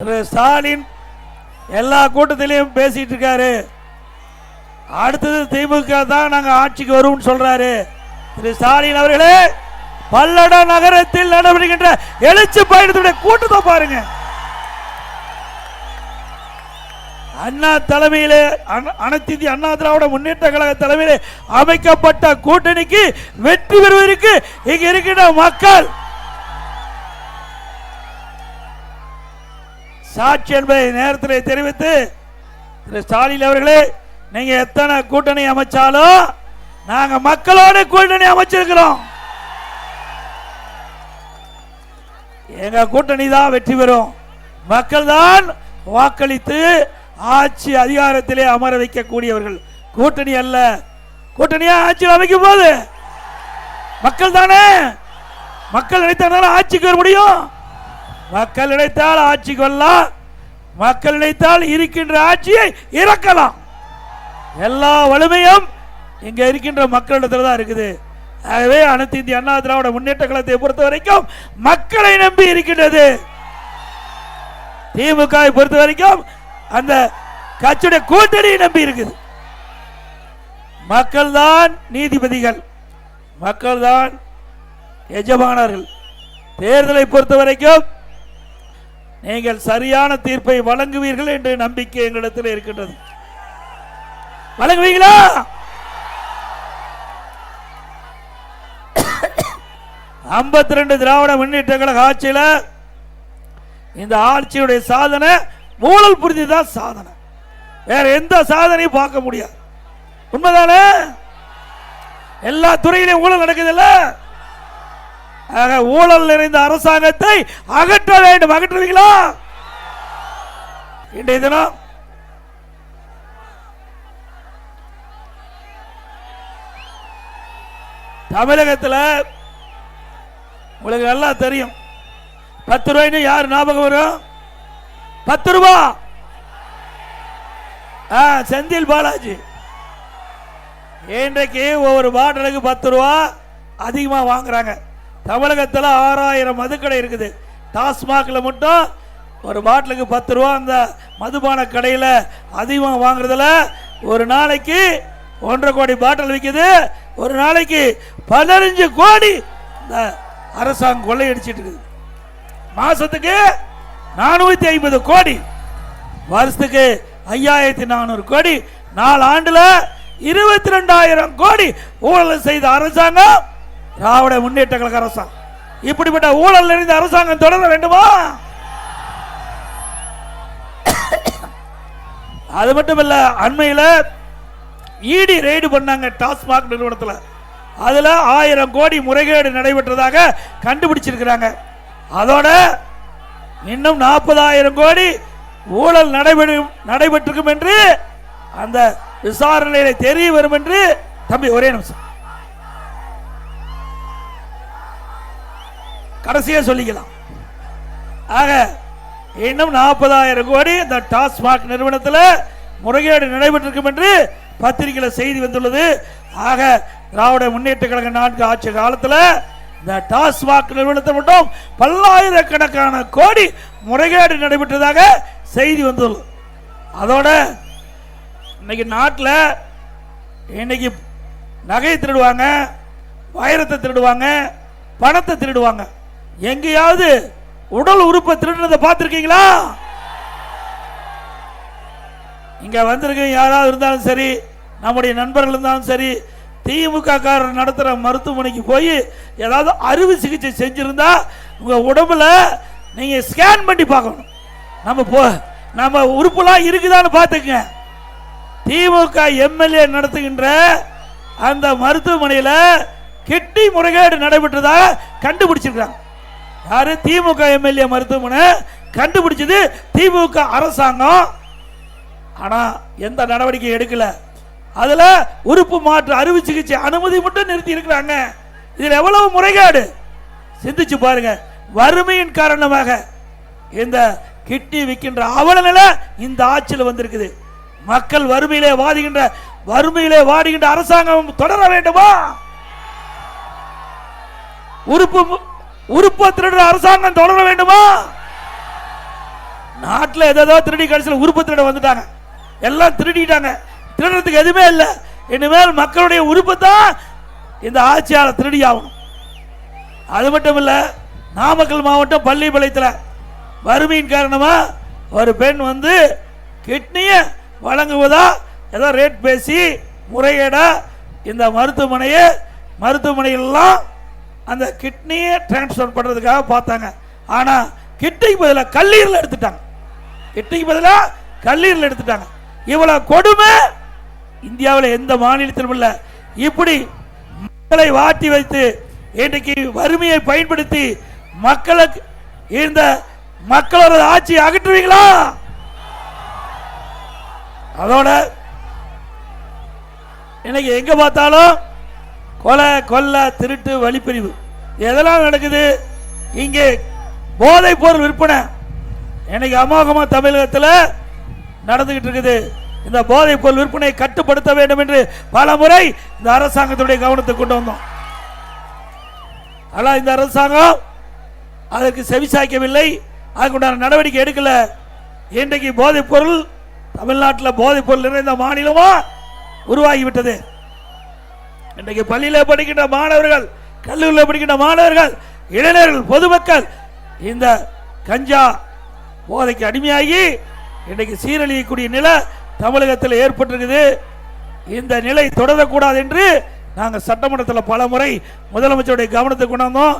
திரு ஸ்டாலின் எல்லா கூட்டத்திலையும் பேசிட்டு இருக்காரு. அடுத்தது திமுக தான் நாங்க ஆட்சிக்கு வருவோம்னு சொல்றாரு. திரு ஸ்டாலின் அவர்களே பல்லட நகரத்தில் நடைபெறுகின்ற எழுச்சி பயணத்துடைய கூட்டத்தை பாருங்க. அண்ணா தலைமையிலே அனைத்து அண்ணா திராவிட முன்னேற்ற கழக தலைமையிலே அமைக்கப்பட்ட கூட்டணிக்கு வெற்றி பெறுவதற்கு இங்க இருக்கின்ற மக்கள் சாட்சி என்பதை நேரத்தில் தெரிவித்து திரு ஸ்டாலின் அவர்களே நீங்க எத்தனை கூட்டணி அமைச்சாலும் நாங்க மக்களோட கூட்டணி அமைச்சிருக்கிறோம். எங்க கூட்டணி தான் வெற்றி பெறும். மக்கள் தான் வாக்களித்து ஆட்சி அதிகாரத்திலே அமர வைக்கக்கூடியவர்கள். கூட்டணி அல்ல. கூட்டணியா ஆட்சி அமைக்கும் போது? மக்கள் தானே மக்கள் நினைத்தால் ஆட்சிக்கு வர முடியும்? மக்கள் நினைத்தால் ஆட்சி கொள்ளலாம். மக்கள் நினைத்தால் இருக்கின்ற ஆட்சியை இறக்கலாம். எல்லா வலிமையும் இங்கே இருக்கின்ற மக்களிடத்தில் தான் இருக்குது. ஆகவே அனைத்து இந்திய அண்ணா திராவிட முன்னேற்ற கழகத்தை பொறுத்த வரைக்கும் மக்களை நம்பி இருக்கின்றது. திமுக பொறுத்த வரைக்கும் அந்த கட்சியுடைய கூட்டணியை நம்பி இருக்குது. மக்கள் தான் நீதிபதிகள். மக்கள் தான் எஜமானர்கள். தேர்தலை பொறுத்த வரைக்கும் நீங்கள் சரியான தீர்ப்பை வழங்குவீர்கள் என்ற நம்பிக்கை எங்களிடத்தில் இருக்கின்றது. வழங்குவீங்களா? ஐம்பத்தி ரெண்டு திராவிட முன்னேற்ற கழக ஆட்சியில் இந்த ஆட்சியுடைய சாதனை ஊழல் புரிஞ்சு தான் சாதனை. வேற எந்த சாதனையும் பார்க்க முடியாது. உண்மைதானே? எல்லா துறையிலும் ஊழல் நடக்குதுல்ல? ஊழல் நிறைந்த அரசாங்கத்தை அகற்ற வேண்டும். அகற்றுவீங்களா? இன்றைய தினம் தமிழகத்தில் உங்களுக்கு நல்லா தெரியும். பத்து ரூபாய்னு யார் ஞாபகம் வரும்? பத்து ரூபா? ஆ செந்தில் பாலாஜி. இன்றைக்கு ஒவ்வொரு பாட்டிலுக்கு பத்து ரூபா அதிகமாக வாங்குறாங்க. தமிழகத்தில் ஆறாயிரம் மதுக்கடை இருக்குது. டாஸ்மாகில் மட்டும் ஒரு பாட்டிலுக்கு பத்து ரூபா அந்த மதுபான கடையில் அதிகமாக வாங்குறதுல ஒரு நாளைக்கு ஒன்றரை கோடி பாட்டில் விற்கிது ஒரு நாளைக்கு பதினஞ்சு கோடி இந்த அரசாங்கம் கொள்ளையடிச்சிட்டு இருக்குது. மாசத்துக்கு நானூற்றி ஐம்பது கோடி. வருஷத்துக்கு ஐயாயிரத்தி நானூறு கோடி. நாலு ஆண்டில் இருபத்தி ரெண்டாயிரம் கோடி ஊழல் செய்த அரசாங்கம் திராவிட முன்னேற்ற கழக அரசாங்கம். இப்படிப்பட்ட ஊழல் நிறைந்த அரசாங்கம் தொடர வேண்டுமா? அது மட்டும் இல்ல அண்மையில் இடி ரெய்டு பண்ணாங்க டாஸ்மாக் நிறுவனத்தில். அதுல ஆயிரம் கோடி முறைகேடு நடைபெற்றதாக கண்டுபிடிச்சிருக்கிறாங்க. அதோட இன்னும் நாற்பதாயிரம் கோடி ஊழல் நடைபெறும் நடைபெற்றிருக்கும் என்று அந்த விசாரணையில தெரிய வரும் என்று தம்பி ஒரே நிமிஷம். கடைசியா சொல்லிக்கலாம். ஆக இன்னும் நாற்பதாயிரம் கோடி இந்த டாஸ்மாக் நிறுவனத்தில் முறைகேடு நடைபெற்றிருக்கும் என்று பத்திரிகையில் செய்தி வந்துள்ளது. ஆக திராவிட முன்னேற்ற கழக நான்கு ஆட்சி காலத்தில் இந்த டாஸ்மாக் நிறுவனத்தை மட்டும் பல்லாயிரக்கணக்கான கோடி முறைகேடு நடைபெற்றதாக செய்தி வந்துள்ளது. அதோட இன்னைக்கு நாட்டில் இன்னைக்கு நகையை திருடுவாங்க வைரத்தை திருடுவாங்க பணத்தை திருடுவாங்க. எங்கேயாவது உடல் உறுப்பை திருடுறதை பார்த்துருக்கீங்களா? இங்க வந்திருக்க யாராவது இருந்தாலும் சரி நம்முடைய நண்பர்கள் இருந்தாலும் சரி திமுக காரர் நடத்துகிற மருத்துவமனைக்கு போய் ஏதாவது அறுவை சிகிச்சை செஞ்சுருந்தா உங்கள் உடம்புல நீங்கள் ஸ்கேன் பண்ணி பார்க்கணும். நம்ம போ நம்ம உறுப்புலாம் இருக்குதான்னு பார்த்துக்குங்க. திமுக எம்எல்ஏ நடத்துகின்ற அந்த மருத்துவமனையில் கிட்னி முறைகேடு நடைபெற்றதாக கண்டுபிடிச்சிருக்கிறாங்க. யாரு? திமுக எம்எல்ஏ மருத்துவமனை கண்டுபிடிச்சது திமுக அரசாங்கம். ஆனா எந்த நடவடிக்கை எடுக்கல. அதுல உறுப்பு மாற்று அறுவை சிகிச்சை அனுமதி மட்டும் நிறுத்தி இருக்கிறாங்க. இதுல எவ்வளவு முறைகேடு? சிந்திச்சு பாருங்க. வறுமையின் காரணமாக இந்த கிட்னி விற்கின்ற அவல நிலை இந்த ஆட்சியில் வந்திருக்குது. மக்கள் வறுமையிலே வாடுகின்ற வறுமையிலே வாடுகின்ற அரசாங்கம் தொடர வேண்டுமா? உறுப்பு உறுப்பை திருடுற அரசாங்கம் தொடர வேண்டுமா? நாட்டில் ஏதோ திருடி கடைசியில் உறுப்பு திருட வந்துட்டாங்க. எல்லாம் திருடிட்டாங்க. திருடுறதுக்கு எதுவுமே இல்லை. இனிமேல் மக்களுடைய உறுப்பு தான் இந்த ஆட்சியாளர் திருடி ஆகணும் அது மட்டும் இல்லை நாமக்கல் மாவட்டம் பள்ளிப்பாளையத்தில் வறுமையின் காரணமாக ஒரு பெண் வந்து கிட்னியை வழங்குவதா ஏதோ ரேட் பேசி முறையீடாக இந்த மருத்துவமனையை மருத்துவமனையிலலாம் அந்த கிட்னியை டிரான்ஸ்ஃபர் பண்ணுறதுக்காக பார்த்தாங்க. ஆனால் கிட்னிக்கு பதிலாக கல்லீரல் எடுத்துட்டாங்க. கிட்னிக்கு பதிலாக கல்லீரல் எடுத்துட்டாங்க. இவ்வளோ கொடுமை! இந்தியாவில் எந்த மாநிலத்திலும் இல்லை. இப்படி மக்களை வாட்டி வைத்து இன்றைக்கு வறுமையை பயன்படுத்தி மக்களுக்கு இந்த மக்களோட ஆட்சியை அகற்றுவீங்களா? அதோட இன்னைக்கு எங்க பார்த்தாலும் கொலை கொள்ளை திருட்டு வழிப்பிரிவு. எதெல்லாம் நடக்குது? இங்கே போதைப் பொருள் விற்பனை. இன்னைக்கு அமோகமாக தமிழகத்தில் நடந்துகிட்டு இருக்குது. இந்த போதைப் பொருள் விற்பனையை கட்டுப்படுத்த வேண்டும் என்று பல முறை இந்த அரசாங்கத்துடைய கவனத்தை கொண்டு வந்தோம். ஆனால் இந்த அரசாங்கம் அதற்கு செவிசாய்க்கவில்லை. அதுக்குண்டான நடவடிக்கை எடுக்கல. இன்றைக்கு போதைப் பொருள் தமிழ்நாட்டில் போதைப் பொருள் நிறைந்த மாநிலமாக உருவாகிவிட்டது. இன்றைக்கு பள்ளியில் படிக்கின்ற மாணவர்கள் கல்லூரியில் படிக்கின்ற மாணவர்கள் இளைஞர்கள் பொதுமக்கள் இந்த கஞ்சா போதைக்கு அடிமையாகி இன்றைக்கு சீரழியக்கூடிய நிலை தமிழகத்தில் ஏற்பட்டிருக்குது. இந்த நிலை தொடரக்கூடாது என்று நாங்கள் சட்டமன்றத்தில் பல முறை முதலமைச்சருடைய கவனத்துக்கு கொண்டாந்தோம்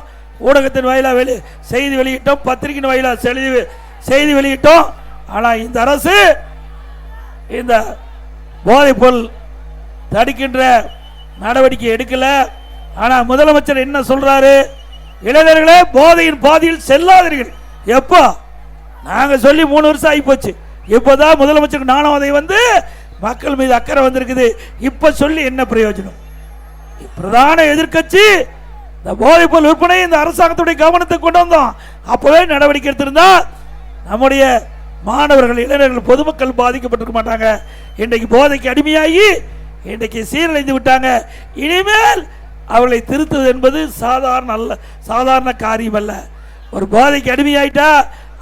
ஊடகத்தின் வாயிலாக வெளி செய்தி வெளியிட்டோம் பத்திரிகையின் வாயிலாக செய்தி செய்தி வெளியிட்டோம். ஆனால் இந்த அரசு இந்த போதைப்பொருள் தடுக்கின்ற நடவடிக்கை எடுக்கல. ஆனா முதலமைச்சர் என்ன சொல்றாரு? இளைஞர்களே போதையின் பாதையில் செல்லாதீர்கள். எப்போ? நாங்க சொல்லி மூணு வருஷம் ஆகி போச்சு இப்போதான் முதலமைச்சருக்கு நானும் அதை வந்து மக்கள் மீது அக்கறை வந்திருக்குது. இப்ப சொல்லி என்ன பிரயோஜனம்? பிரதான எதிர்க்கட்சி. இந்த போதைப்பொருள் விற்பனை இந்த அரசாங்கத்துடைய கவனத்துக்கு கொண்டு வந்தோம். அப்பவே நடவடிக்கை எடுத்திருந்தா நம்முடைய மாணவர்கள் இளைஞர்கள் பொதுமக்கள் பாதிக்கப்பட்டிருக்க மாட்டாங்க. இன்றைக்கு போதைக்கு அடிமையாகி இன்றைக்கு சீரழிந்து விட்டாங்க. இனிமேல் அவர்களை திருத்துவது என்பது சாதாரண அல்ல சாதாரண காரியம் அல்ல. ஒரு போதைக்கு அடிமையாயிட்டா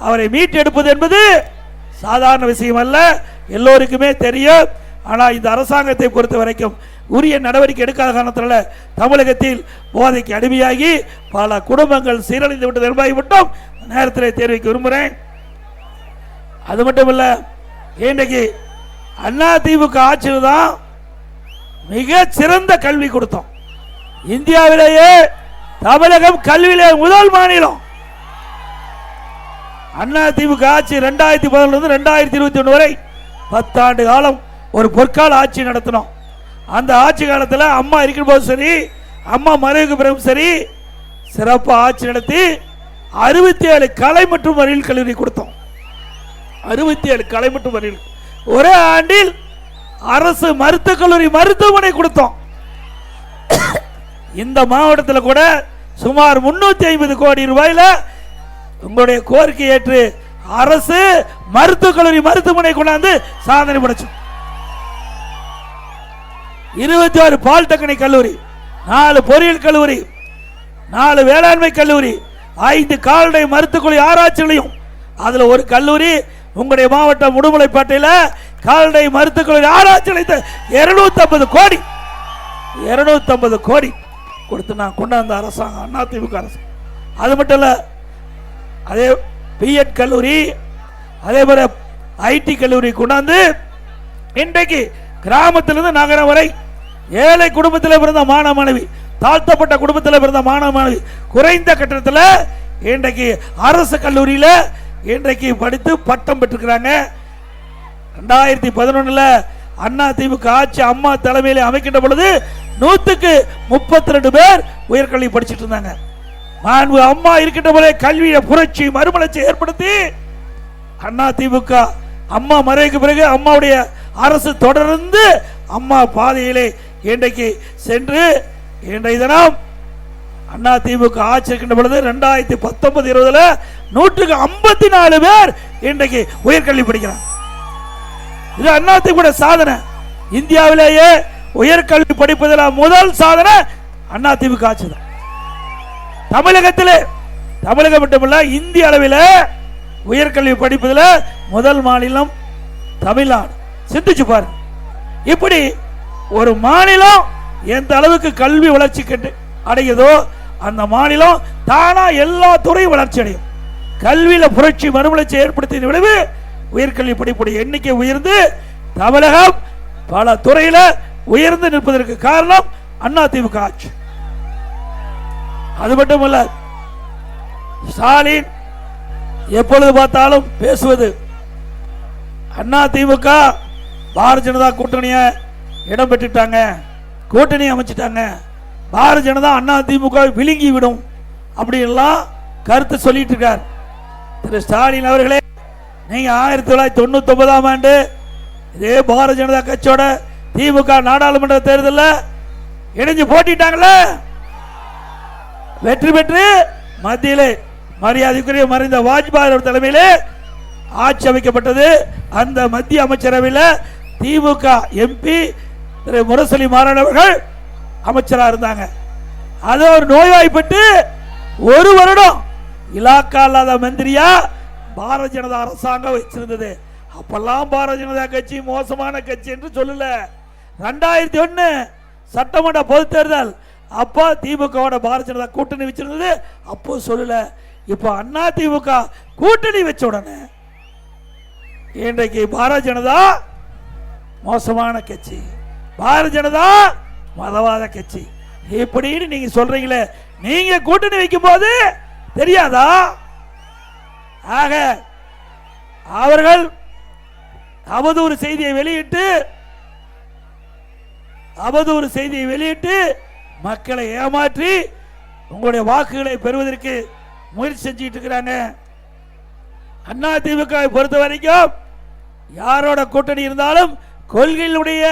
அவரை மீட்டெடுப்பது என்பது சாதாரண விஷயம் அல்ல. எல்லோருக்குமே தெரியும். ஆனால் இந்த அரசாங்கத்தை பொறுத்த வரைக்கும் உரிய நடவடிக்கை எடுக்காத காரணத்தில் தமிழகத்தில் போதைக்கு அடிமையாகி பல குடும்பங்கள் சீரழிந்து விட்டது என்பதை மட்டும் நேரத்தில் தெரிவிக்க விரும்புகிறேன். அது மட்டும் இல்லை இன்றைக்கு அண்ணா திமுக ஆட்சியில் தான் மிக சிறந்த கல்வி கொடுத்தோம். இந்தியாவிலேயே தமிழகம் கல்வியிலே முதல் மாநிலம். அண்ணா திமுக ஆட்சி ரெண்டாயிரத்தி பதினொன்று ரெண்டாயிரத்தி இருபத்தி ஒன்று வரை பத்தாண்டு காலம் ஒரு பொற்கால ஆட்சி நடத்தினோம். அந்த ஆட்சி காலத்தில் அம்மா இருக்கிற போதும் சரி அம்மா மறைவுக்கு பிறகும் சரி சிறப்பாக ஆட்சி நடத்தி அறுபத்தி ஏழு கலை மற்றும் அறிவியல் கல்லூரி கொடுத்தோம். அறுபத்தி ஏழு கலை மற்றும் அறிவியல் ஒரே ஆண்டில் அரசு மருத்துவக் கல்லூரி மருத்துவமனை கொடுத்தோம். இந்த மாவட்டத்தில் கூட சுமார் முன்னூத்தி ஐம்பது கோடி ரூபாயில உங்களுடைய கோரிக்கை ஏற்று அரசு மருத்துவக் கல்லூரி மருத்துவமனை கொண்டாந்து சாதனை படைச்சோம். இருபத்தி ஆறு பாலிடெக்னிக் கல்லூரி நாலு பொறியியல் கல்லூரி நாலு வேளாண்மை கல்லூரி ஐந்து கால்நடை மருத்துவக்குழி ஆராய்ச்சி நிலையம் அதில் ஒரு கல்லூரி உங்களுடைய மாவட்டம் உடுமலைப்பேட்டையில் கால்நடை மருத்துவக்குழி ஆராய்ச்சி நிலையத்தை இருநூத்தி ஐம்பது கோடி இருநூத்தி ஐம்பது கோடி கொடுத்து நான் கொண்டாந்த அரசாங்கம் அதிமுக அரசு. அது மட்டும் இல்லை அதே பிஎட் கல்லூரி அதே போல ஐடி கல்லூரி கொண்டாந்து இன்றைக்கு கிராமத்திலிருந்து நகரம் வரை ஏழை குடும்பத்தில் பிறந்த மாணவ மாணவி தாழ்த்தப்பட்ட குடும்பத்தில் பிறந்த மாணவ மாணவி குறைந்த கட்டணத்தில் இன்றைக்கு அரசு கல்லூரியில் இன்றைக்கு படித்து பட்டம் பெற்றுக்கிறாங்க ரெண்டாயிரத்தி பதினொன்னுல அண்ணா திமுக ஆட்சி அம்மா தலைமையில அமைக்கின்ற பொழுது நூத்துக்கு முப்பத்தி ரெண்டு பேர் உயர்கல்வி படிச்சிட்டு இருந்தாங்க. மாண்பு அம்மா இருக்கின்ற போதே கல்வியை புரட்சி மறுமலர்ச்சி ஏற்படுத்தி அண்ணா திமுக அம்மா மறைவுக்கு பிறகு அம்மாவுடைய அரசு தொடர்ந்து அம்மா பாதையிலே இன்றைக்கு சென்று இன்றைய தினம் அண்ணா திமுக ஆட்சி இருக்கின்ற பொழுது ரெண்டாயிரத்தி பத்தொன்பது இருபதுல நூற்றுக்கு ஐம்பத்தி நாலு பேர் இன்றைக்கு உயர்கல்வி படிக்கிறாங்க. இது அண்ணா கூட சாதனை. இந்தியாவிலேயே உயர்கல்வி படிப்பதில் முதல் சாதனை அண்ணா திமுக ஆட்சி தான் தமிழகத்திலே தமிழகம் மட்டுமல்ல இந்திய அளவில் உயர்கல்வி படிப்பதில் முதல் மாநிலம் தமிழ்நாடு. சிந்திச்சு பாருங்க. இப்படி ஒரு மாநிலம் எந்த அளவுக்கு கல்வி வளர்ச்சி கண்டு அடையுதோ அந்த மாநிலம் தானா எல்லா துறையும் வளர்ச்சி அடையும். கல்வியில புரட்சி மறுமலர்ச்சி ஏற்படுத்திய விளைவு உயர்கல்வி படிப்புடைய எண்ணிக்கை உயர்ந்து தமிழகம் பல துறையில உயர்ந்து நிற்பதற்கு காரணம் அண்ணா திமுக ஆட்சி. அது மட்டுமல்ல ஸ்டாலின் எப்பொழுது பார்த்தாலும் பேசுவது அண்ணா திமுக பாரதிய ஜனதா கூட்டணிய இடம் பெற்றுட்டாங்க கூட்டணி அமைச்சிட்டாங்க. பாரதிய ஜனதா அண்ணா திமுக விழுங்கி விடும் அப்படின்லாம் கருத்து சொல்லிட்டு இருக்கார். திரு ஸ்டாலின் அவர்களே நீங்கள் ஆயிரத்தி தொள்ளாயிரத்தி தொண்ணூத்தொம்பதாம் ஆண்டு இதே பாரதிய ஜனதா கட்சியோட திமுக நாடாளுமன்ற தேர்தலில் இணைஞ்சு போட்டிட்டாங்களே வெற்றி பெற்று மத்தியிலே மரியாதைக்குரிய மறைந்த வாஜ்பாய் தலைமையில் ஆட்சி அமைக்கப்பட்டது. அந்த மத்திய அமைச்சரவையில் திமுக எம்பி திரு முரசொலி மாறன் அவர்கள் அமைச்சராக இருந்தாங்க. அது ஒரு நோய்வாய்ப்பட்டு ஒரு வருடம் இலாக்கா இல்லாத மந்திரியா பாரதிய ஜனதா அரசாங்கம் வச்சிருந்தது. அப்பெல்லாம் பாரதிய ஜனதா கட்சி மோசமான கட்சி என்று சொல்லல. ரெண்டாயிரத்தி ஒன்று சட்டமன்ற பொது தேர்தல். அப்போ திமுகவோட பாரதிய ஜனதா கூட்டணி வச்சிருந்தது. அப்போ சொல்லல. இப்போ அண்ணா திமுக கூட்டணி வச்ச உடனே இன்றைக்கு பாரதிய ஜனதா மோசமான கட்சி. பாரதிய ஜனதா மதவாத கட்சி. இப்படின்னு நீங்க சொல்றீங்களே. நீங்க கூட்டணி வைக்கும் போது தெரியாதா? ஆக அவர்கள் அவதூறு செய்தியை வெளியிட்டு அவதூறு செய்தியை வெளியிட்டு மக்களை ஏமாற்றி உங்களுடைய வாக்குகளை பெறுவதற்கு முயற்சி செஞ்சுட்டு இருக்கிறாங்க. அண்ணா திமுக பொறுத்த வரைக்கும் யாரோட கூட்டணி இருந்தாலும் கொள்கையினுடைய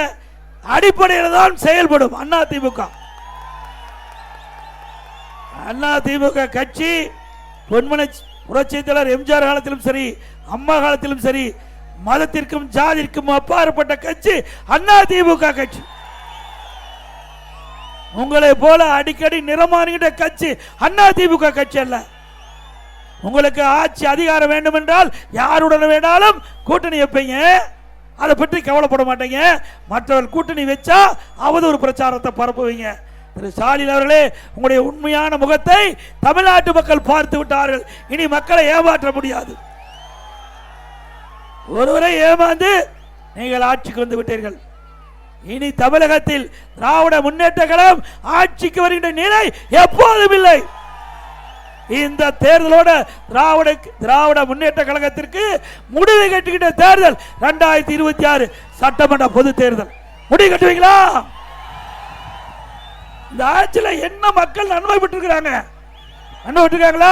அடிப்படையில் தான் செயல்படும் அண்ணா திமுக. அண்ணா திமுக கட்சி பொன்மனை புரட்சி தலைவர் எம்ஜிஆர் காலத்திலும் சரி அம்மா காலத்திலும் சரி மதத்திற்கும் ஜாதிற்கும் அப்பாற்பட்ட கட்சி அண்ணா திமுக கட்சி. உங்களை போல அடிக்கடி நிறமாறுகின்ற கட்சி அண்ணா திமுக கட்சி அல்ல. உங்களுக்கு ஆட்சி அதிகாரம் வேண்டும் என்றால் யாருடன் வேணாலும் கூட்டணி வைப்பீங்க. அதை பற்றி கவலைப்பட மாட்டீங்க. மற்றவர் கூட்டணி வச்சா அவதூறு பிரச்சாரத்தை பரப்புவீங்க. திரு ஸ்டாலின் அவர்களே உங்களுடைய உண்மையான முகத்தை தமிழ்நாட்டு மக்கள் பார்த்து விட்டார்கள். இனி மக்களை ஏமாற்ற முடியாது. ஒருவரை ஏமாந்து நீங்கள் ஆட்சிக்கு வந்து விட்டீர்கள். இனி தமிழகத்தில் திராவிட முன்னேற்ற கழகம் ஆட்சிக்கு வருகின்ற நிலை எப்போதும் இல்லை. இந்த தேர்தலோட திராவிட திராவிட முன்னேற்ற கழகத்திற்கு முடிவு கட்டுகின்ற தேர்தல் ரெண்டாயிரத்தி இருபத்தி ஆறு சட்டமன்ற பொது தேர்தல். முடிவு கட்டுவீங்களா? இந்த ஆட்சியில் என்ன மக்கள் நன்மை பெற்றிருக்கிறாங்க? நன்மை பெற்றிருக்காங்களா?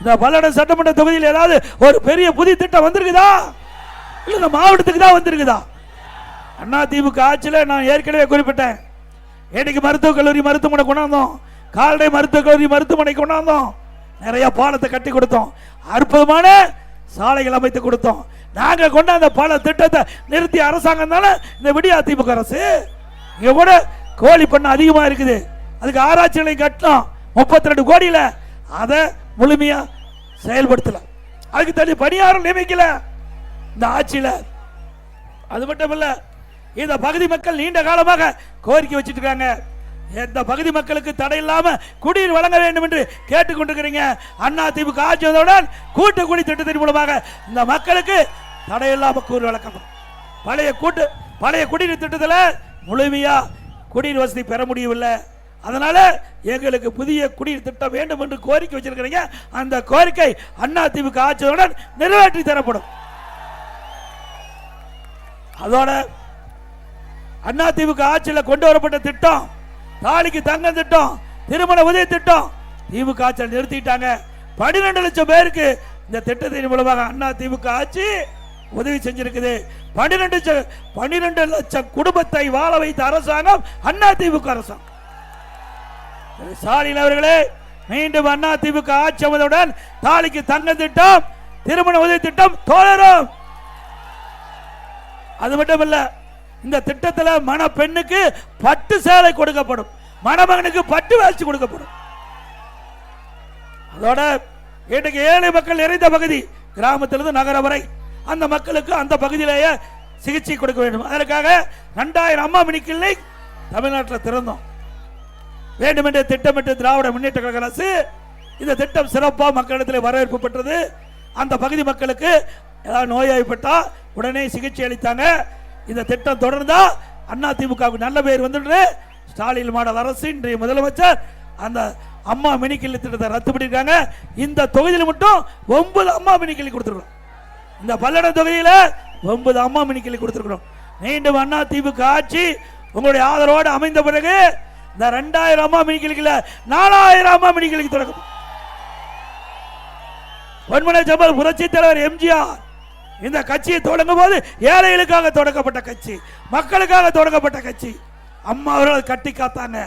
இந்த பல்லடம் சட்டமன்ற தொகுதியில் ஏதாவது ஒரு பெரிய புதிய திட்டம் வந்திருக்குதா? இல்லை இந்த மாவட்டத்துக்கு தான் வந்திருக்குதா? அண்ணா திமுக ஆட்சியில் நான் ஏற்கனவே குறிப்பிட்டேன். இன்னைக்கு மருத்துவக் கல்லூரி மருத்துவமனை கொண்டாந்தோம். கால்நடை மருத்துவக் கல்லூரி மருத்துவமனை கொண்டாந்தோம். நிறைய பாலத்தை கட்டி கொடுத்தோம். அற்புதமான சாலைகள் அமைத்து கொடுத்தோம். நாங்கள் கொண்டாந்த பல திட்டத்தை நிறுத்திய அரசாங்கம் தானே? இந்த விடியா திமுக அரசு. இங்கே கூட கோழி பண்ண அதிகமாக இருக்குது. அதுக்கு ஆராய்ச்சி நிலையம் கட்டணும் முப்பத்தி ரெண்டு கோடியில் அதை முழுமையாக செயல்படுத்தலை. அதுக்கு தனி பணியாரம் நியமிக்கல. இந்த ஆட்சியில். அது மட்டும் இல்லை இந்த பகுதி மக்கள் நீண்ட காலமாக கோரிக்கை வச்சிட்டு இருக்காங்க பகுதி மக்களுக்கு தடை இல்லாம குடிநீர் வழங்க வேண்டும் என்று கேட்டுக்கொண்டிருக்கிறீங்க. அண்ணா திமுக ஆட்சி வந்தவுடன் கூட்டு குடி திட்டத்தின் மூலமாக இந்த மக்களுக்கு தடை இல்லாம கூறு வழக்கம் பழைய கூட்டு பழைய குடிநீர் திட்டத்தில் முழுமையா குடிநீர் வசதி பெற முடியவில்லை. அதனால எங்களுக்கு புதிய குடிநீர் திட்டம் வேண்டும் என்று கோரிக்கை வச்சிருக்கிறீங்க. அந்த கோரிக்கை அண்ணா திமுக ஆட்சியுடன் நிறைவேற்றி தரப்படும். அதோட அண்ணா திமுக ஆட்சியில் கொண்டு வரப்பட்ட திட்டம் தாலிக்கு தங்கம் திட்டம் திருமண உதவி திட்டம் திமுக ஆட்சியில் நிறுத்திட்டாங்க. பன்னிரெண்டு லட்சம் பேருக்கு இந்த திட்டத்தின் மூலமாக அண்ணா திமுக ஆட்சி உதவி செஞ்சிருக்குது. பன்னிரெண்டு பன்னிரெண்டு லட்சம் குடும்பத்தை வாழ வைத்த அரசாங்கம் அண்ணா திமுக அரசாங்கம் ஸ்டாலின் அவர்களே மீண்டும் அண்ணா திமுக ஆட்சி அமைந்தவுடன் தாலிக்கு தங்க திட்டம் திருமண உதவி திட்டம் தொடரும். அது மட்டும் இல்ல இந்த திட்டத்தில் மண பெண்ணுக்கு பட்டு சேலை கொடுக்கப்படும். மணமகனுக்கு பட்டு வேஷ்டி கொடுக்கப்படும். அதோட இன்றைக்கு ஏழை மக்கள் நிறைந்த பகுதி கிராமத்திலிருந்து நகரம் வரை. அந்த மக்களுக்கு அந்த பகுதியிலேயே சிகிச்சை கொடுக்க வேண்டும். அதற்காக ரெண்டாயிரம் அம்மா மினி கிளினிக் தமிழ்நாட்டில் திறந்தோம். வேண்டுமென்றே திட்டமிட்டு திராவிட முன்னேற்ற கழக அரசு இந்த திட்டம் சிறப்பாக மக்களிடத்தில் வரவேற்பு பெற்றது. அந்த பகுதி மக்களுக்கு ஏதாவது நோயாய்ப்பட்டா உடனே சிகிச்சை அளித்தாங்க. இந்த திட்டம் தொடர்ந்தா அண்ணா திமுகவுக்கு நல்ல பேர் வந்துட்டு ஸ்டாலின் மாடல் அரசு இன்றைய முதலமைச்சர் அந்த அம்மா மினிக்கிள்ளி திட்டத்தை ரத்து பண்ணியிருக்காங்க. இந்த தொகுதியில் மட்டும் ஒன்பது அம்மா மினிக்கிள்ளி கொடுத்துருக்கோம் இந்த பல்லடம் தொகுதியில் ஒன்பது அம்மா மினிக்கிள்ளி கொடுத்துருக்கிறோம் மீண்டும் அண்ணா திமுக ஆட்சி உங்களுடைய ஆதரவோடு அமைந்த பிறகு இந்த ரெண்டாயிரம் அம்மா மினிக்கிளிக்கல நாலாயிரம் அம்மா மினிக்கிளிக்கு தொடக்கம். பொன்மனை ஜம்பல் புரட்சி தலைவர் எம்ஜிஆர் இந்த கட்சியை தொடங்கும் போது ஏழைகளுக்காக தொடங்கப்பட்ட கட்சி மக்களுக்காக தொடங்கப்பட்ட கட்சி. அம்மா அவர்கள் கட்டி காத்தாங்க.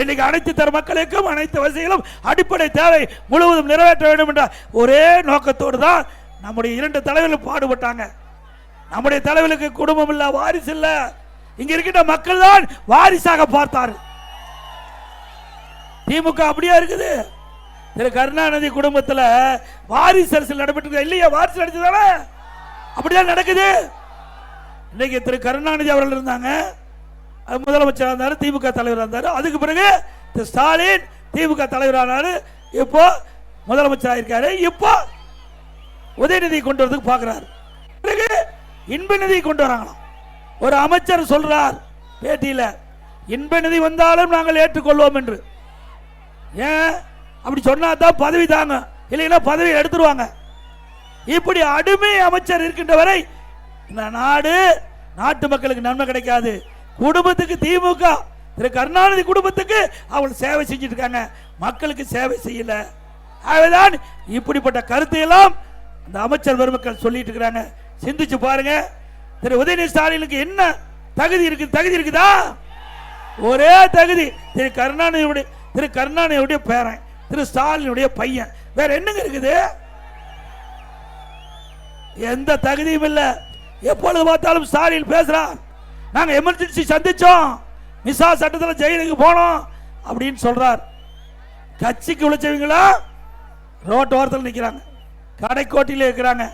இன்னைக்கு அனைத்து தர மக்களுக்கும் அனைத்து வசதிகளும் அடிப்படை தேவை முழுவதும் நிறைவேற்ற வேண்டும் என்ற ஒரே நோக்கத்தோடு தான் நம்முடைய இரண்டு தலைவர்கள் பாடுபட்டாங்க. நம்முடைய தலைவர்களுக்கு குடும்பம் இல்லை வாரிசு இல்லை. இங்க இருக்கின்ற மக்கள் தான் வாரிசாக பார்த்தார். திமுக அப்படியா இருக்குது? திரு கருணாநிதி குடும்பத்தில் வாரிசு அரசியல் நடைபெற்று இல்லையா? வாரிசு நடிச்சதானே? அப்படிதான் நடக்குது? இன்னைக்கு திரு கருணாநிதி அவர்கள் இருந்தாங்க. அது முதலமைச்சராக இருந்தார் திமுக தலைவராக இருந்தார். அதுக்கு பிறகு திரு ஸ்டாலின் திமுக தலைவரானார். இப்போ முதலமைச்சர் இருக்காரு இப்போ உதயநிதி கொண்டு வரதுக்கு பார்க்குறாரு. பிறகு இன்ப நிதி கொண்டு வராங்களாம். ஒரு அமைச்சர் சொல்றார் பேட்டியில் இன்ப நிதி வந்தாலும் நாங்கள் ஏற்றுக்கொள்வோம் என்று. ஏன்? அப்படி சொன்னா தான் பதவி தாங்க. இல்லைன்னா பதவி எடுத்துருவாங்க. இப்படி அடிமை அமைச்சர் இருக்கின்ற வரை இந்த நாடு நாட்டு மக்களுக்கு நன்மை கிடைக்காது. குடும்பத்துக்கு திமுக திரு கருணாநிதி குடும்பத்துக்கு அவள் சேவை செஞ்சுட்டு இருக்காங்க. மக்களுக்கு சேவை செய்யல. ஆகவேதான் இப்படிப்பட்ட கருத்தை எல்லாம் இந்த அமைச்சர் பெருமக்கள் சொல்லிட்டு இருக்கிறாங்க. சிந்திச்சு பாருங்க. திரு உதயநிதி ஸ்டாலினுக்கு என்ன தகுதி இருக்கு? தகுதி இருக்குதா? ஒரே தகுதி. திரு கருணாநிதியுடைய திரு கருணாநிதியுடைய பேரன் திரு ஸ்டாலினுடைய பையன். வேற என்னங்க இருக்குது? எந்த தகுதியும் இல்ல. எப்பொழுது பார்த்தாலும் ஸ்டாலின் பேசுறான் நாங்க எமர்ஜென்சி சந்திச்சோம். மிசா சட்டத்தில் ஜெயிலுக்கு போனோம் அப்படின்னு சொல்றார். கட்சிக்கு உழைச்சவங்களா? ரோட்டு ஓரத்தில் நிற்கிறாங்க கடைக்கோட்டியில் இருக்கிறாங்க.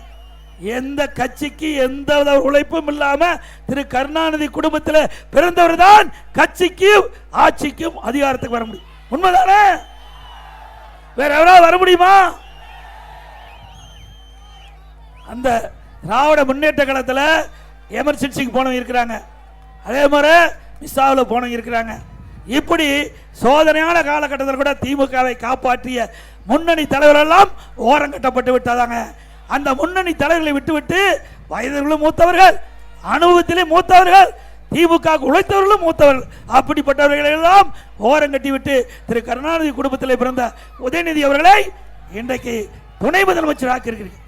எந்த கட்சிக்கு எந்த வித உழைப்பும் இல்லாம திரு கருணாநிதி குடும்பத்தில் பிறந்தவர் தான் கட்சிக்கும் ஆட்சிக்கும் அதிகாரத்துக்கு வர முடியும். உண்மைதானே? வேற எவராவது வர முடியுமா? அந்த திராவிட முன்னேற்ற காலத்தில் எமர்ஜென்சிக்கு போனவங்க இருக்கிறாங்க. அதே மாதிரி மிஸ்ஸாவில் போனவங்க இருக்கிறாங்க. இப்படி சோதனையான காலகட்டத்தில் கூட திமுகவை காப்பாற்றிய முன்னணி தலைவரெல்லாம் எல்லாம் ஓரங்கட்டப்பட்டு விட்டதாங்க. அந்த முன்னணி தலைவர்களை விட்டுவிட்டு வயதிலும் மூத்தவர்கள் அனுபவத்திலே மூத்தவர்கள் திமுக உழைத்தவர்களும் மூத்தவர்கள். அப்படிப்பட்டவர்களை எல்லாம் ஓரங்கட்டி விட்டு திரு கருணாநிதி குடும்பத்தில் பிறந்த உதயநிதி அவர்களை இன்றைக்கு துணை முதலமைச்சர் ஆக்கியிருக்கிறீங்க.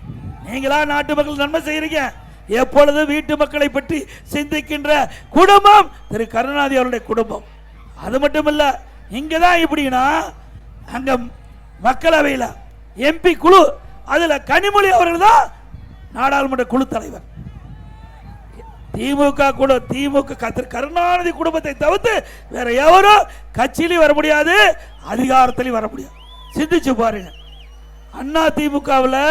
நீங்களா நாட்டு மக்கள் நன்மை செய்கிறீங்க எப்பொழுது வீட்டு மக்களை பற்றி சிந்திக்கின்ற குடும்பம் திரு கருணாநிதி அவருடைய குடும்பம். அது மட்டும் இல்லை இங்கே தான் இப்படின்னா அங்கே மக்களவையில் எம்பி குழு அதில் கனிமொழி அவர்கள் தான் நாடாளுமன்ற குழு தலைவர். திமுக கூட திமுக கருணாநிதி குடும்பத்தை தவிர்த்து வேற எவரும் கட்சியிலையும் வர முடியாது அதிகாரத்திலையும் வர முடியாது. சிந்திச்சு பாருங்க. அண்ணா திமுகவில்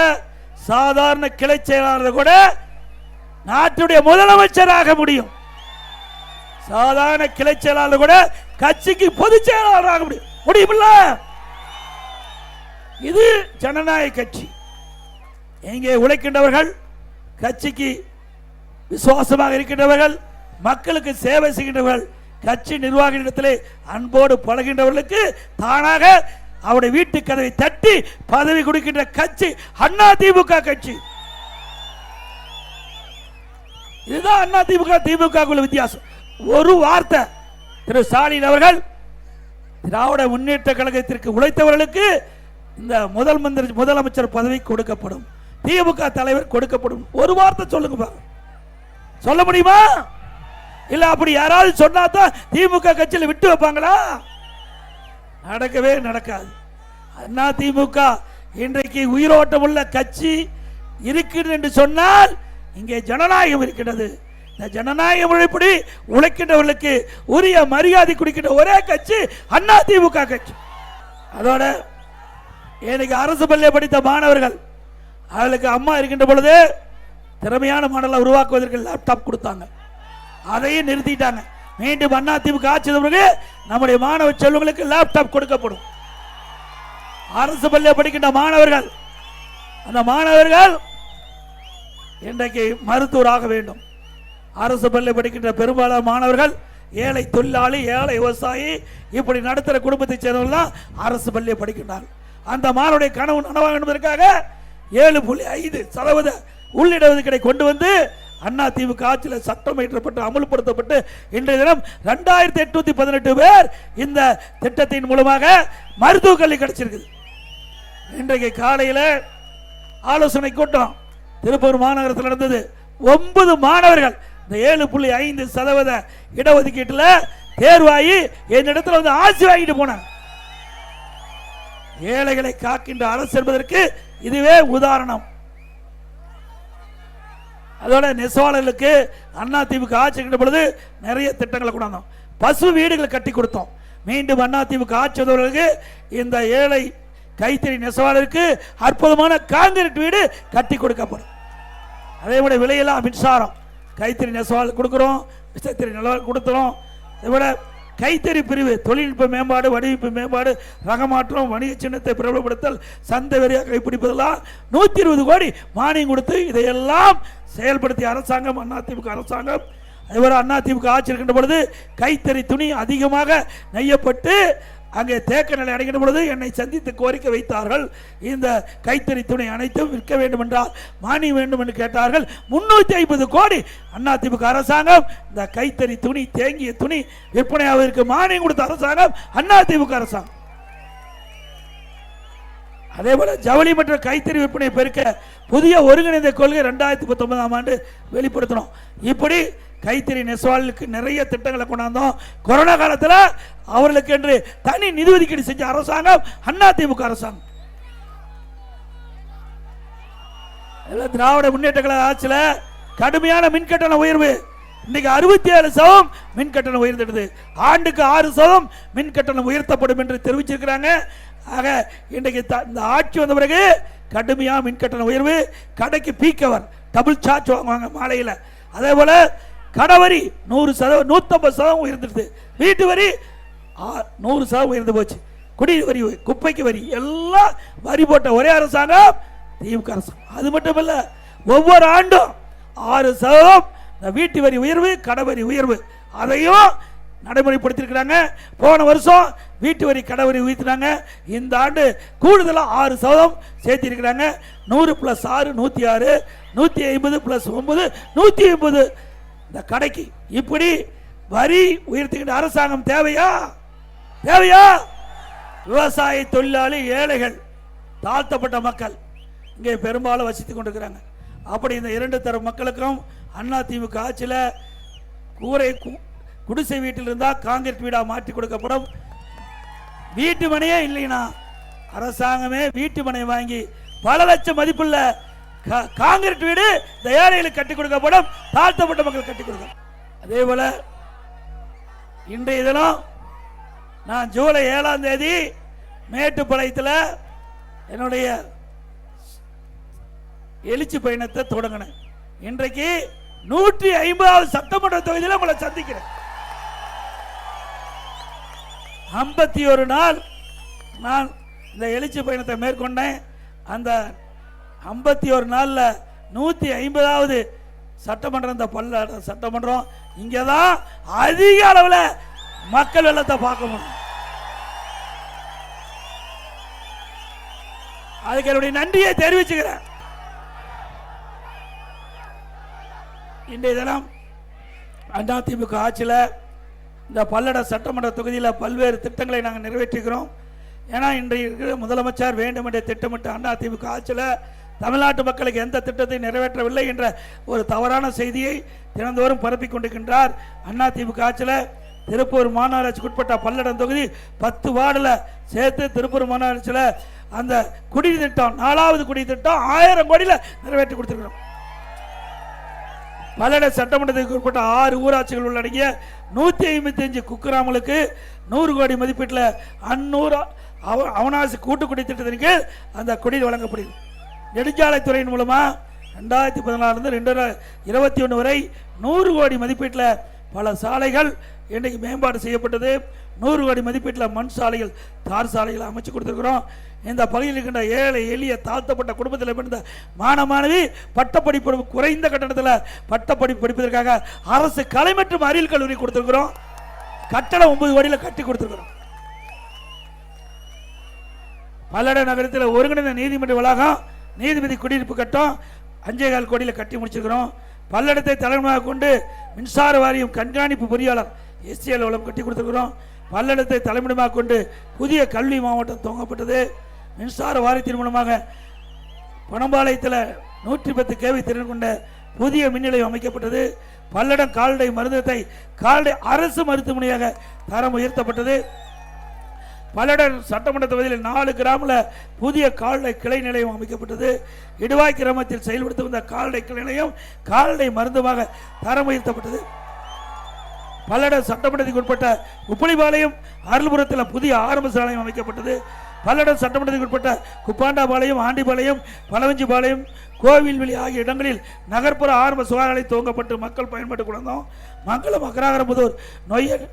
சாதாரண கிளை செயலாளர் கூட நாட்டுடைய முதலமைச்சராக முடியும். சாதாரண கிளை செயலாளர் கூட கட்சிக்கு பொதுச் செயலாளராக முடியும். முடியுமில்ல? இது ஜனநாயக கட்சி. இங்கே உழைக்கின்றவர்கள் கட்சிக்கு விசுவாசமாக இருக்கின்றவர்கள் மக்களுக்கு சேவை செய்கின்றவர்கள் கட்சி நிர்வாகிகளிடத்திலே அன்போடு பழகின்றவர்களுக்கு தானாக அவருடைய வீட்டு கதவை தட்டி பதவி கொடுக்கின்ற கட்சி அண்ணா திமுக கட்சி. இதுதான் அண்ணா திமுக திமுக உள்ள வித்தியாசம். ஒரு வார்த்தை திரு ஸ்டாலின் அவர்கள் திராவிட முன்னேற்ற கழகத்திற்கு உழைத்தவர்களுக்கு இந்த முதல் மந்திரி முதலமைச்சர் பதவி கொடுக்கப்படும். திமுக தலைவர் கொடுக்கப்படும். ஒரு வார்த்தை சொல்லுங்க சொல்ல முடியுமா? இல்ல அப்படி யாராவது சொன்னா தான் திமுக கட்சியில் விட்டு வைப்பாங்களா? நடக்கவே நடக்காது. அண்ணா திமுக இன்றைக்கு உயிரோட்டம் உள்ள கட்சி இருக்கிறது என்று சொன்னால் இங்கே ஜனநாயகம் இருக்கிறது. இந்த ஜனநாயக முறைப்படி உழைக்கின்றவர்களுக்கு உரிய மரியாதை கொடுக்கின்ற ஒரே கட்சி அண்ணா திமுக கட்சி. அதோட இன்னைக்கு அரசு பள்ளியை படித்த மாணவர்கள் அவளுக்கு அம்மா இருக்கின்ற பொழுது திறமையான மாடலை உருவாக்குவதற்கு லேப்டாப் கொடுத்தாங்க. அதையும் நிறுத்திட்டாங்க. மீண்டும் அண்ணா ஆட்சி பிறகு நம்முடைய மாணவ செல்வங்களுக்கு லேப்டாப் கொடுக்கப்படும். அரசு பள்ளியில் படிக்கின்ற மாணவர்கள் அந்த மாணவர்கள் இன்றைக்கு மருத்துவராக வேண்டும். அரசு பள்ளி படிக்கின்ற பெரும்பாலான மாணவர்கள் ஏழை தொழிலாளி ஏழை விவசாயி இப்படி நடத்துகிற குடும்பத்தைச் சேர்ந்தவர்கள் அரசு பள்ளியை படிக்கின்றார்கள். அந்த மானுடைய கனவு நனவாக என்பதற்காக ஏழு புள்ளி ஐந்து சதவீத உள்ளிடஒதுக்கீடை கொண்டு வந்து அண்ணா திமுக ஆட்சியில் சட்டம் இயற்றப்பட்டு அமல்படுத்தப்பட்டு இன்றைய தினம் ரெண்டாயிரத்தி எட்நூத்தி பதினெட்டு பேர் இந்த திட்டத்தின் மூலமாக மருத்துவ கல்வி கிடைச்சிருக்குது. இன்றைக்கு காலையில் ஆலோசனை கூட்டம் திருப்பூர் மாநகரத்தில் நடந்தது. ஒன்பது மாணவர்கள் இந்த ஏழு புள்ளி ஐந்து சதவீத இடஒதுக்கீட்டில் தேர்வாகி என்னிடத்தில் வந்து ஆட்சி வாங்கிட்டு போனாங்க. ஏழைகளை காக்கின்ற அரசு என்பதற்கு இதுவே உதாரணம். அதோட நெசவாளர்களுக்கு அண்ணா திமுக ஆட்சி இருக்கின்ற பொழுது நிறைய திட்டங்களை கொண்டாந்தோம். பசு வீடுகளை கட்டி கொடுத்தோம். மீண்டும் அண்ணா திமுக ஆட்சி வந்தவர்களுக்கு இந்த ஏழை கைத்தறி நெசவாளருக்கு அற்புதமான காங்கிரீட் வீடு கட்டி கொடுக்கப்படும். அதே விட விலையெல்லாம் மின்சாரம் கைத்தறி நெசவாளர் கொடுக்குறோம் விசைத்தறி நிலவாள் கொடுத்துறோம் அதை விட கைத்தறி பிரிவு தொழில்நுட்ப மேம்பாடு வடிவமைப்பு மேம்பாடு ரகமாற்றம் வணிக சின்னத்தை பிரபலப்படுத்தல் சந்தை வரியாக கைப்பிடிப்பதெல்லாம் நூற்றி இருபது கோடி மானியம் கொடுத்து இதையெல்லாம் செயல்படுத்திய அரசாங்கம் அதிமுக அரசாங்கம். அதேபோல் அதிமுக ஆட்சி இருக்கின்ற பொழுது கைத்தறி துணி அதிகமாக நெய்யப்பட்டு அங்கே தேக்க நிலை அடைகிற பொழுது என்னை சந்தித்து கோரிக்கை வைத்தார்கள். இந்த கைத்தறி துணி அனைத்தும் விற்க வேண்டும் என்றால் மானியம் வேண்டும் என்று கேட்டார்கள். முன்னூற்றி ஐம்பது கோடி. அதிமுக அரசாங்கம் இந்த கைத்தறி துணி தேங்கிய துணி விற்பனையாவதற்கு மானியம் கொடுத்த அரசாங்கம் அதிமுக அரசாங்கம். அதே போல ஜவுளி மற்றும் கைத்தறி விற்பனை பெருக்க புதிய ஒருங்கிணைந்த கொள்கை ரெண்டாயிரத்தி பத்தொன்பதாம் ஆண்டு வெளிப்படுத்தினோம் இப்படி கைத்தறி நெசவாளுக்கு நிறைய திட்டங்களை கொண்டாந்தோம். கொரோனா காலத்தில் அவர்களுக்கு என்று தனி நிதி ஒதுக்கீடு செஞ்ச அரசாங்கம் அண்ணா திமுக அரசாங்கம். திராவிட முன்னேற்ற கழக ஆட்சியில் கடுமையான மின்கட்டண உயர்வு. இன்னைக்கு அறுபத்தி ஏழு சதம் மின் கட்டணம் உயர்ந்துடுது. ஆண்டுக்கு ஆறு சதம் மின் கட்டணம் உயர்த்தப்படும் என்று தெரிவிச்சிருக்கிறாங்க. ஆக இன்றைக்கு த- இந்த ஆட்சி வந்த பிறகு கடுமையாக மின் கட்டண உயர்வு. கடைக்கு பீக்கவர் டபுள் சார்ஜ் வாங்குவாங்க மாலையில். அதே போல் கடவரி நூறு சதவீதம் நூற்றம்பது சதவீதம் உயர்ந்துடுது. வீட்டு வரி ஆ- நூறு சதவீதம் உயர்ந்து போச்சு. குடி வரி குப்பைக்கு வரி எல்லாம் வரி போட்ட ஒரே அரசாங்கம் திமுக அரசாங்கம் அது மட்டும் இல்லை ஒவ்வொரு ஆண்டும் ஆறு சதவீதம் இந்த வீட்டு வரி உயர்வு கடை உயர்வு. அதையும் நடைமுறைப்படுத்தியிருக்கிறாங்க. போன வருஷம் வீட்டு வரி கடை வரி உயர்த்தினாங்க. இந்த ஆண்டு கூடுதலாக ஆறு சதவீதம் சேர்த்திருக்கிறாங்க. நூறு ப்ளஸ் ஆறு நூற்றி ஆறு நூற்றி ஐம்பது ப்ளஸ் ஒம்பது நூற்றி ஐம்பது இந்த கடைக்கு இப்படி வரி உயர்த்துகின்ற அரசாங்கம் தேவையா? தேவையா? விவசாய தொழிலாளி ஏழைகள் தாழ்த்தப்பட்ட மக்கள் இங்கே பெரும்பாலும் வசித்துக் கொண்டிருக்கிறாங்க. அப்படி இந்த இரண்டு தர மக்களுக்கும் அண்ணா திமுக ஆட்சியில் கூரை கு- குடிசை வீட்டில் இருந்தால் காங்கிரீட் வீடாக மாற்றி கொடுக்கப்படும். வீட்டு மனையே இல்லைனா அரசாங்கமே வீட்டு மனை வாங்கி பல லட்சம் மதிப்புள்ள காங்கிரீட் வீடு இந்த ஏழைகளுக்கு கட்டி கொடுக்கப்படும் தாழ்த்தப்பட்ட மக்கள் கட்டி கொடுக்கும் அதே போல இன்றைய தினம் நான் ஜூலை ஏழாம் தேதி மேட்டுப்பாளையத்தில் என்னுடைய எழுச்சி பயணத்தை தொடங்கினேன். இன்றைக்கு நூற்றி ஐம்பதாவது சட்டமன்ற தொகுதியில் உங்களை சந்திக்கிறேன். ஐம்பத்தி ஒரு நாள் நான் இந்த எழுச்சி பயணத்தை மேற்கொண்டேன். அந்த ஐம்பத்தி ஒரு நாளில் நூற்றி ஐம்பதாவது சட்டமன்றம் இந்த பல்ல சட்டமன்றம் இங்கே தான் அதிக அளவில் மக்கள் வெள்ளத்தை பார்க்க முடியும். அதுக்கு என்னுடைய நன்றியை தெரிவிச்சுக்கிறேன். இன்றைய தினம் அதிமுக ஆட்சியில் இந்த பல்லட சட்டமன்ற தொகுதியில் பல்வேறு திட்டங்களை நாங்கள் நிறைவேற்றுகிறோம் ஏன்னா இன்றைய இருக்கிற முதலமைச்சர் வேண்டும் என்ற திட்டமிட்ட அதிமுக ஆட்சியில் தமிழ்நாட்டு மக்களுக்கு எந்த திட்டத்தை நிறைவேற்றவில்லை என்ற ஒரு தவறான செய்தியை தினந்தோறும் பரப்பிக் கொண்டிருக்கின்றார். அதிமுக ஆட்சியில் திருப்பூர் மாநகராட்சிக்கு உட்பட்ட பல்லடம் தொகுதி பத்து வார்டில் சேர்த்து திருப்பூர் மாநகராட்சியில் அந்த குடி திட்டம் நாலாவது குடி திட்டம் ஆயிரம் கோடியில் நிறைவேற்றி கொடுத்துருக்கிறோம். பல்லட சட்டமன்றத்துக்கு உட்பட்ட ஆறு ஊராட்சிகள் உள்ளடங்கிய நூற்றி ஐம்பத்தி அஞ்சு குக்கிராமங்களுக்கு நூறு கோடி மதிப்பீட்டில் அந்நூறு அவ அவனாசி கூட்டு குடி திட்டத்தின் கீழ் அந்த குடி வழங்கப்படுகிறது. நெடுஞ்சாலைத்துறையின் மூலமாக ரெண்டாயிரத்தி பதினாலுலேருந்து ரெண்டு இருபத்தி ஒன்று வரை நூறு கோடி மதிப்பீட்டில் பல சாலைகள் இன்றைக்கு மேம்பாடு செய்யப்பட்டது. நூறு கோடி மதிப்பீட்டில் மண் சாலைகள் தார் சாலைகள் அமைச்சு கொடுத்துருக்குறோம். இந்த பகுதியில் இருக்கின்ற ஏழை எளிய தாழ்த்தப்பட்ட குடும்பத்தில் பிறந்த மாணவ மாணவி பட்டப்படிப்பு குறைந்த கட்டணத்தில் பட்டப்படிப்பு படிப்பதற்காக அரசு கலை மற்றும் அறிவியல் கல்லூரி கொடுத்துருக்குறோம். கட்டணம் ஒன்பது கோடியில் கட்டி கொடுத்துருக்குறோம். பல்லட நகரத்தில் ஒருங்கிணைந்த நீதிமன்ற வளாகம் நீதிபதி குடியிருப்பு கட்டம் அஞ்சே கால் கோடியில் கட்டி முடிச்சிருக்கிறோம். பல்லடத்தை தலைமையாக கொண்டு மின்சார வாரியம் கண்காணிப்பு பொறியாளர் எஸ்சி அலுவலகம் கட்டி கொடுத்துருக்குறோம். பல்லடத்தை தலைமையிடமாக கொண்டு புதிய கல்வி மாவட்டம் துவங்கப்பட்டது. மின்சார வாரியத்தின் மூலமாக பணம்பாளையத்தில் நூற்றி பத்து கேவி திறன் கொண்ட புதிய மின் நிலையம் அமைக்கப்பட்டது. பல்லடம் கால்நடை மருந்தத்தை கால்நடை அரசு மருத்துவமனையாக தரம் உயர்த்தப்பட்டது. பல்லடம் சட்டமன்ற தொகுதியில் நாலு கிராமில் புதிய கால்நடை கிளை நிலையம் அமைக்கப்பட்டது. இடுவாய் கிராமத்தில் செயல்படுத்தி வந்த கால்நடை கிளை நிலையம் கால்நடை மருந்துமாக தரம் உயர்த்தப்பட்டது பல்லடம் சட்டமன்றத்துக்கு உட்பட்ட உப்பளிபாளையம் அருள்புரத்தில் புதிய ஆரம்ப சாலையம் அமைக்கப்பட்டது. பல்லடம் சட்டமன்றத்துக்கு உட்பட்ட குப்பாண்டாபாளையம் ஆண்டிபாளையம் பலவஞ்சிபாளையம் கோவில்வெளி ஆகிய இடங்களில் நகர்ப்புற ஆரம்ப சுகாதார துவங்கப்பட்டு மக்கள் பயன்பாட்டுக்கு வந்தோம். மங்களம் அக்ராகரமுதூர் நொய்யல்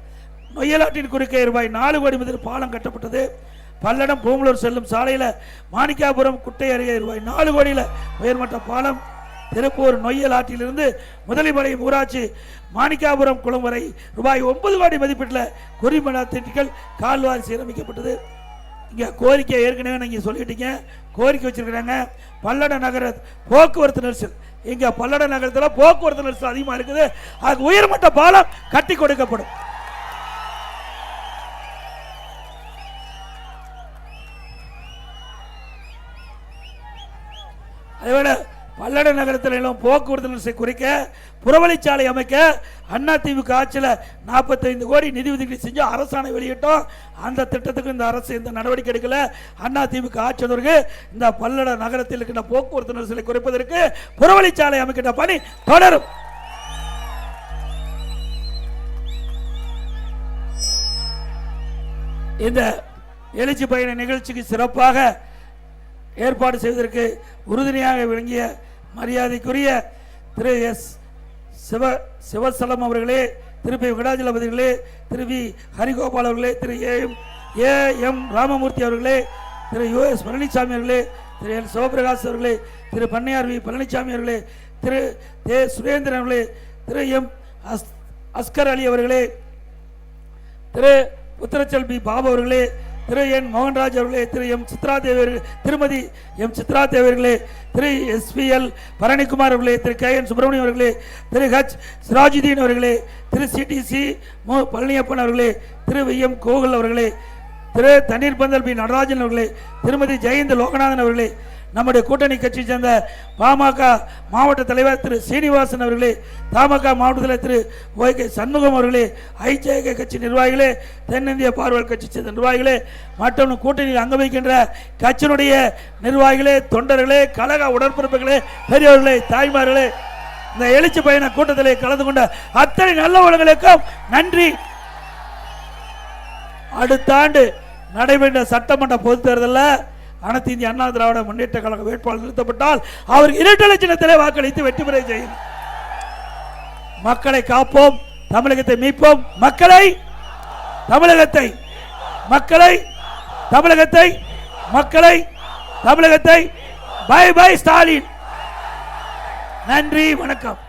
நொய்யலாட்டின் குறுக்கே ரூபாய் நாலு கோடி முதல் பாலம் கட்டப்பட்டது. பல்லடம் பூமலூர் செல்லும் சாலையில் மாணிக்காபுரம் குட்டை அருகே ரூபாய் நாலு கோடியில் உயர்மட்ட பாலம். திருப்பூர் நொய்யல் ஆற்றிலிருந்து முதலிபாளையம் ஊராட்சி மாணிக்காபுரம் குளம் வரை ரூபாய் ஒன்பது கோடி மதிப்பீட்டில் குறிமலா திட்டங்கள் கால்வாய் சீரமைக்கப்பட்டது. இங்கே கோரிக்கை ஏற்கனவே நீங்கள் சொல்லிட்டீங்க. கோரிக்கை வச்சிருக்கிறாங்க. பல்லட நகர போக்குவரத்து நெரிசல். இங்கே பல்லட நகரத்தில் போக்குவரத்து நெரிசல் அதிகமாக இருக்குது. அதுக்கு உயர்மட்ட பாலம் கட்டி கொடுக்கப்படும். அதேபோல பல்லட நகரத்தில் எல்லாம் போக்குவரத்து நெரிசலை குறைக்க புறவழிச்சாலை அமைக்க அண்ணா திமுக ஆட்சியில் நாற்பத்தைந்து கோடி நிதி ஒதுக்கீடு செஞ்சு அரசாணை வெளியிட்டோம். அந்த திட்டத்துக்கு இந்த அரசு எந்த நடவடிக்கை எடுக்கல. அண்ணா திமுக ஆட்சி இந்த பல்லட நகரத்தில் இருக்கின்ற போக்குவரத்து நெரிசலை குறைப்பதற்கு புறவழிச்சாலை அமைக்கின்ற பணி தொடரும். இந்த எழுச்சி பயண நிகழ்ச்சிக்கு சிறப்பாக ஏற்பாடு செய்வதற்கு உறுதுணையாக விளங்கிய மரியாதைக்குரிய திரு எஸ் சிவ சிவசலம் அவர்களே திரு பி விடாஜலபதிகளே திரு வி ஹரிகோபால் அவர்களே Thiru A M A M Ramamoorthy அவர்களே திரு யு எஸ் பழனிசாமி அவர்களே திரு எல் சிவபிரகாஷ் அவர்களே திரு பண்ணையார் வி பழனிசாமி அவர்களே திரு தே சுரேந்திரன் அவர்களே திரு எம் அஸ் அஸ்கர் அலி அவர்களே திரு புத்திரச்செல்வி பாபு அவர்களே திரு என் மோகன்ராஜ் அவர்களே திரு எம் சித்ரா தேவி திருமதி எம் சித்ரா தேவர்களே திரு எஸ்பிஎல் பரணிக்குமார் அவர்களே திரு கே என் சுப்பிரமணியம் அவர்களே திரு ஹச் சிராஜுதீன் அவர்களே திரு சிடிசி மு பழனியப்பன் அவர்களே திரு வி எம் கோகுல் அவர்களே திரு தண்ணீர் பந்தல் பி நடராஜன் அவர்களே திருமதி ஜெயந்த் லோகநாதன் அவர்களே நம்முடைய கூட்டணி கட்சியை சேர்ந்த பாமக மாவட்ட தலைவர் திரு சீனிவாசன் அவர்களே தமாக மாவட்ட தலைவர் திரு ஒய் கே சண்முகம் அவர்களே ஐஜேக கட்சி நிர்வாகிகளே தென்னிந்திய பார்வையாளர் கட்சி சேர்ந்த நிர்வாகிகளே மற்றும் கூட்டணியில் அங்க வைக்கின்ற கட்சியினுடைய நிர்வாகிகளே தொண்டர்களே கழக உடற்பரப்புகளே பெரியவர்களே தாய்மார்களே இந்த எழுச்சி பயண கூட்டத்திலே கலந்து கொண்ட அத்தனை நல்லவர்களுக்கும் நன்றி. அடுத்த ஆண்டு நடைபெற்ற சட்டமன்ற பொதுத் தேர்தலில் அனைத்து இந்திய அண்ணா திராவிட முன்னேற்ற கழக வேட்பாளர் நிறுத்தப்பட்டால் அவருக்கு இரட்டை லட்சணத்திலே வாக்களித்து வெற்றி பெற செய்யும். மக்களை காப்போம் தமிழகத்தை மீட்போம். மக்களை தமிழகத்தை மக்களை தமிழகத்தை மக்களை தமிழகத்தை. பை பை ஸ்டாலின் நன்றி வணக்கம்.